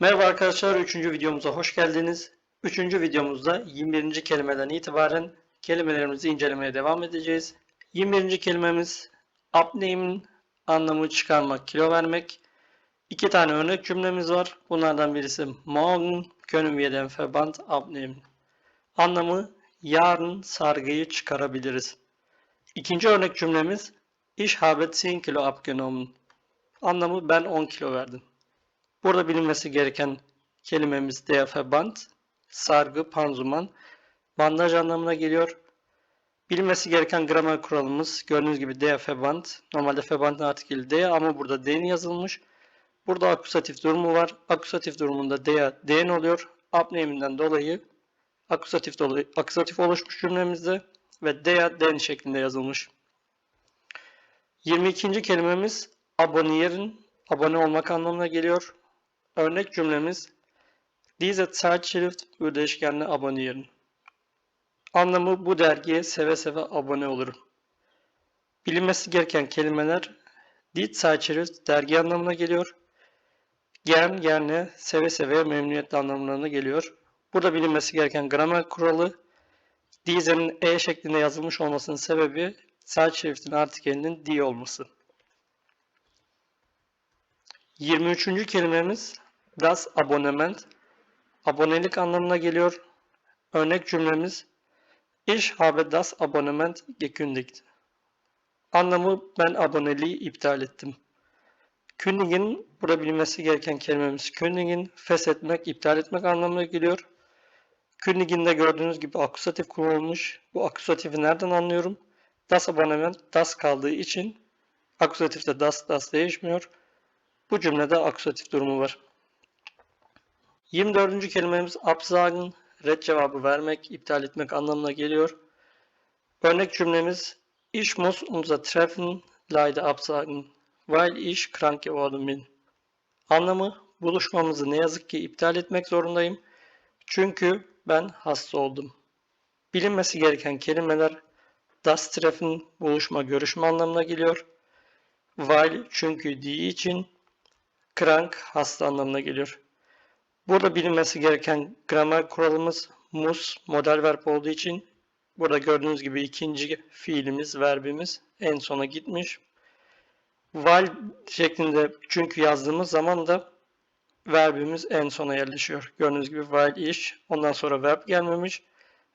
Merhaba arkadaşlar, 3. videomuza hoş geldiniz. 3. videomuzda 21. kelimeden itibaren kelimelerimizi incelemeye devam edeceğiz. 21. kelimemiz abnehmen anlamı çıkarmak, kilo vermek. İki tane örnek cümlemiz var. Bunlardan birisi morgen können wir den Verband abnehmen. Anlamı yarın sargıyı çıkarabiliriz. İkinci örnek cümlemiz ich habe 10 kilo abgenommen. Anlamı ben 10 kilo verdim. Burada bilinmesi gereken kelimemiz der Verband, sargı, panzuman, bandaj anlamına geliyor. Bilinmesi gereken gramer kuralımız gördüğünüz gibi der Verband. Normalde Verband'ın artikeli der ama burada den yazılmış. Burada akusatif durumu var. Akusatif durumunda der, den oluyor. Abnehminden dolayı akusatif, dolayı, akusatif oluşmuş cümlemizde ve der, den şeklinde yazılmış. 22. kelimemiz abonnieren, abone olmak anlamına geliyor. Örnek cümlemiz Diese Zeitschrift würde ich gerne abonnieren. Anlamı bu dergiye seve seve abone olurum. Bilinmesi gereken kelimeler Die Zeitschrift dergi anlamına geliyor. Gern, gerne, seve seve, memnuniyetle anlamlarına geliyor. Burada bilinmesi gereken gramer kuralı Diese'nin E şeklinde yazılmış olmasının sebebi Zeitschrift'in artikelinin die olması. 23. kelimemiz das Abonnement. Abonelik anlamına geliyor. Örnek cümlemiz Ich habe das Abonnement gekündigt. Anlamı ben aboneliği iptal ettim. Kündigen, burada bilmesi gereken kelimemiz kündigen, feshetmek, iptal etmek anlamına geliyor. Kündigen'de gördüğünüz gibi akusatif kullanılmış. Bu akusatifi nereden anlıyorum? Das Abonnement, das kaldığı için akusatifte das, das değişmiyor. Bu cümlede akusatif durumu var. 24. kelimemiz absagen, red cevabı vermek, iptal etmek anlamına geliyor. Örnek cümlemiz Ich muss unser Treffen leider absagen, weil ich krank geworden bin. Anlamı buluşmamızı ne yazık ki iptal etmek zorundayım. Çünkü ben hasta oldum. Bilinmesi gereken kelimeler das Treffen, buluşma, görüşme anlamına geliyor. Weil çünkü diye için krank hasta anlamına geliyor. Burada bilinmesi gereken gramer kuralımız mus model verb olduğu için burada gördüğünüz gibi ikinci fiilimiz, verbimiz en sona gitmiş. Val şeklinde çünkü yazdığımız zaman da verbimiz en sona yerleşiyor. Gördüğünüz gibi while iş ondan sonra verb gelmemiş.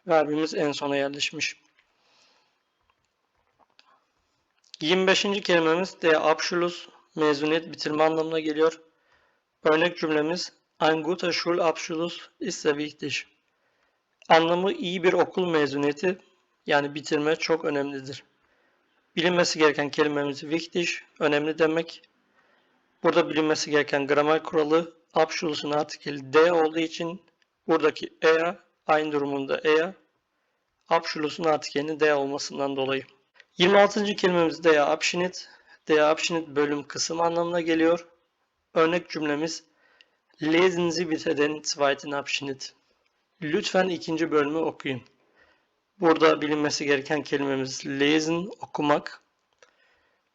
Verbimiz en sona yerleşmiş. 25. kelimemiz de Abschluss mezuniyet bitirme anlamına geliyor. Örnek cümlemiz Ein guter Schulabschluss ist sehr wichtig. Anlamı iyi bir okul mezuniyeti yani bitirme çok önemlidir. Bilinmesi gereken kelimemiz wichtig, önemli demek. Burada bilinmesi gereken gramer kuralı Abschluss'un artikeli D olduğu için buradaki EA aynı durumunda EA Abschluss'un artikelinin D olmasından dolayı. 26. kelimemiz der Abschnitt. Der Abschnitt bölüm kısım anlamına geliyor. Örnek cümlemiz Lesen Sie bitte den zweiten Abschnitt. Lütfen ikinci bölümü okuyun. Burada bilinmesi gereken kelimemiz lesen, okumak.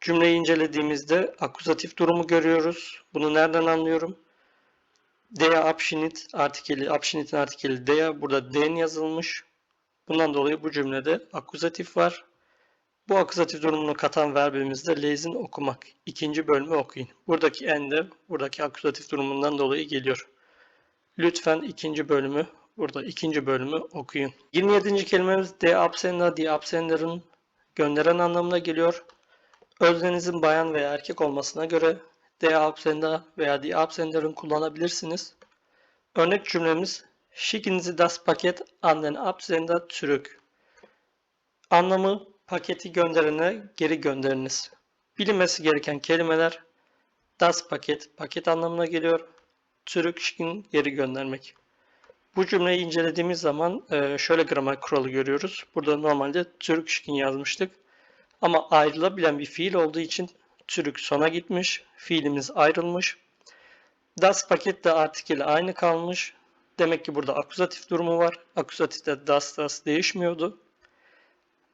Cümleyi incelediğimizde akuzatif durumu görüyoruz. Bunu nereden anlıyorum? Der Abschnitt artikeli, Abschnitt'in artikeli der. Burada den yazılmış. Bundan dolayı bu cümlede akuzatif var. Bu akuzatif durumunu katan verbimiz de lesen okumak. İkinci bölümü okuyun. Buradaki en buradaki akuzatif durumundan dolayı geliyor. Lütfen ikinci bölümü burada ikinci bölümü okuyun. 27. kelimemiz de absender, die absender'ın gönderen anlamına geliyor. Özdenizin bayan veya erkek olmasına göre de absender veya die absender'ın kullanabilirsiniz. Örnek cümlemiz Schicken Sie das Paket an den Absender zurück. Anlamı paketi gönderene geri gönderiniz. Bilinmesi gereken kelimeler das paket, paket anlamına geliyor. Zurückschicken, geri göndermek. Bu cümleyi incelediğimiz zaman e, şöyle gramer kuralı görüyoruz. Burada normalde zurückschicken yazmıştık. Ama ayrılabilen bir fiil olduğu için zurück sona gitmiş. Fiilimiz ayrılmış. Das paket de artikeli aynı kalmış. Demek ki burada akuzatif durumu var. Akuzatifte das das değişmiyordu.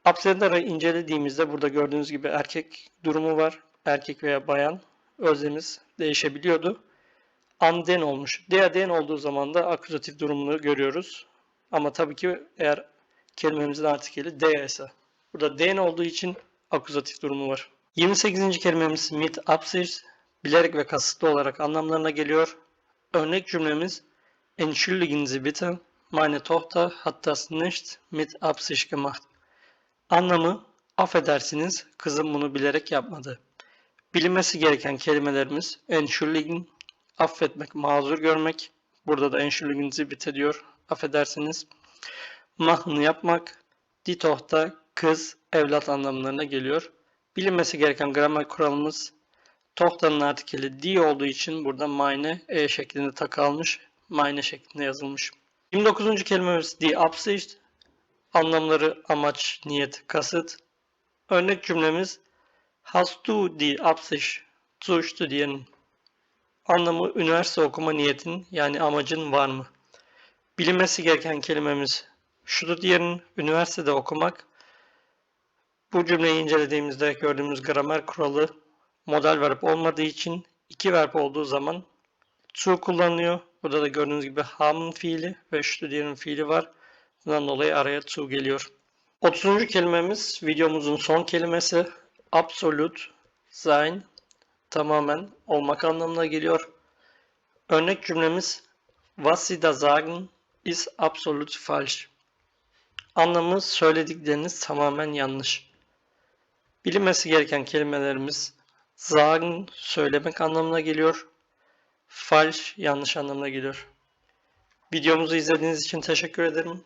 Absender'ı incelediğimizde burada gördüğünüz gibi erkek durumu var. Erkek veya bayan özlemiz değişebiliyordu. an den olmuş. Der den olduğu zaman da akuzatif durumunu görüyoruz. Ama tabii ki eğer kelimemizin artikeli der ise. Burada den olduğu için akuzatif durumu var. 28. kelimemiz mit Absicht bilerek ve kasıtlı olarak anlamlarına geliyor. Örnek cümlemiz Entschuldigen Sie bitte, meine Tochter hat das nicht mit Absicht gemacht. Anlamı affedersiniz kızım bunu bilerek yapmadı. Bilinmesi gereken kelimelerimiz Entschuldigen, affetmek, mazur görmek. Burada da Entschuldigen Sie bitte diyor. Affedersiniz. Machen yapmak. Die Tochter, kız, evlat anlamlarına geliyor. Bilinmesi gereken gramer kuralımız Tochter'ın artikeli die olduğu için burada meine e şeklinde takı almış. Meine şeklinde yazılmış. 29. kelimemiz die Absicht. Anlamları amaç, niyet, kasıt. Örnek cümlemiz Hast du die Absicht zu studieren? Anlamı üniversite okuma niyetin yani amacın var mı? Bilinmesi gereken kelimemiz studieren, üniversitede okumak. Bu cümleyi incelediğimizde gördüğümüz gramer kuralı modal verb olmadığı için iki verb olduğu zaman zu kullanılıyor. Burada da gördüğünüz gibi haben fiili ve studieren fiili var. Bundan dolayı araya zu geliyor. 30. kelimemiz videomuzun son kelimesi absolut sein tamamen olmak anlamına geliyor. Örnek cümlemiz Was Sie da sagen ist absolut falsch. Anlamı söyledikleriniz tamamen yanlış. Bilinmesi gereken kelimelerimiz sagen söylemek anlamına geliyor. Falsch yanlış anlamına geliyor. Videomuzu izlediğiniz için teşekkür ederim.